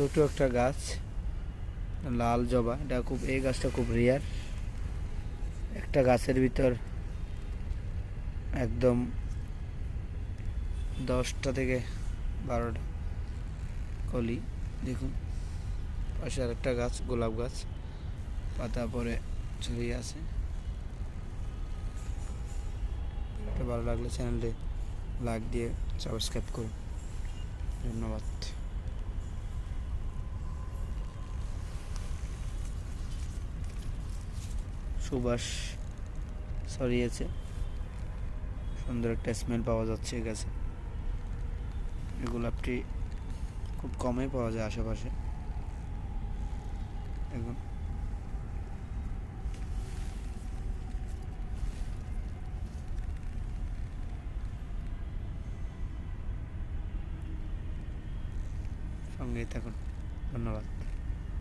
ছোট একটা গাছ, লাল জবা, এটা খুব, এই গাছটা খুব রেয়ার একটা গাছের ভিতর একদম দশটা থেকে বারোটা কলি, দেখুন। পাশে আরেকটা গাছ, গোলাপ গাছ, পাতা পরে ছড়িয়ে আছে। ভালো লাগলে চ্যানেলটি লাইক দিয়ে সাবস্ক্রাইব করুন। ধন্যবাদ। সুবাস ছড়িয়েছে। সুন্দর একটা স্মেল পাওয়া যাচ্ছে এই গাছে। গোলাপটি খুব কমই পাওয়া যায় আশেপাশে। এখন সঙ্গেই থাকুন। ধন্যবাদ।